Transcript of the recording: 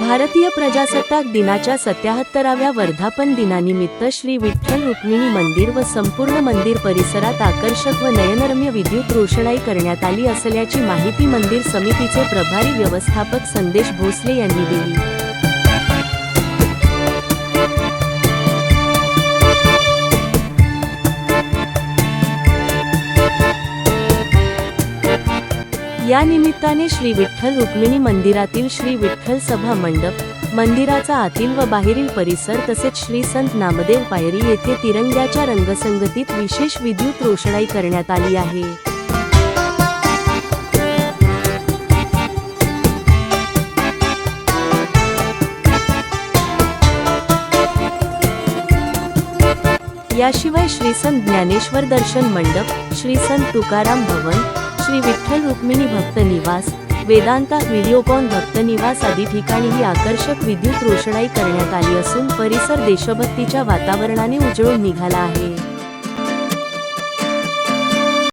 भारतीय प्रजासत्ताक दिनाच्या सत्याहत्तराव्या वर्धापन दिनानिमित्त श्री विठ्ठल रुक्मिणी मंदिर व संपूर्ण मंदिर परिसरात आकर्षक व नयनरम्य विद्युत रोषणाई करण्यात आली असल्याची माहिती मंदिर समितीचे प्रभारी व्यवस्थापक संदेश भोसले यांनी दिली. या निमित्ताने श्री विठ्ठल रुक्मिणी मंदिरातील श्री विठ्ठल सभा मंडप मंदिराचा आतील व बाहेरील परिसर तसेच श्री संत नामदेव पायरी येथे तिरंग्याच्या रंगसंगतीत विशेष विद्युत रोषणाई करण्यात आली आहे. याशिवाय श्री संत ज्ञानेश्वर दर्शन मंडप श्री संत तुकाराम भवन रुक्मिणी भक्त निवास वेदांता व्हिडिओकॉन भक्त निवास आदी ठिकाणीही आकर्षक विद्युत रोषणाई करण्यात आली असून परिसर देशभक्तीच्या वातावरणाने उजळून निघाला आहे.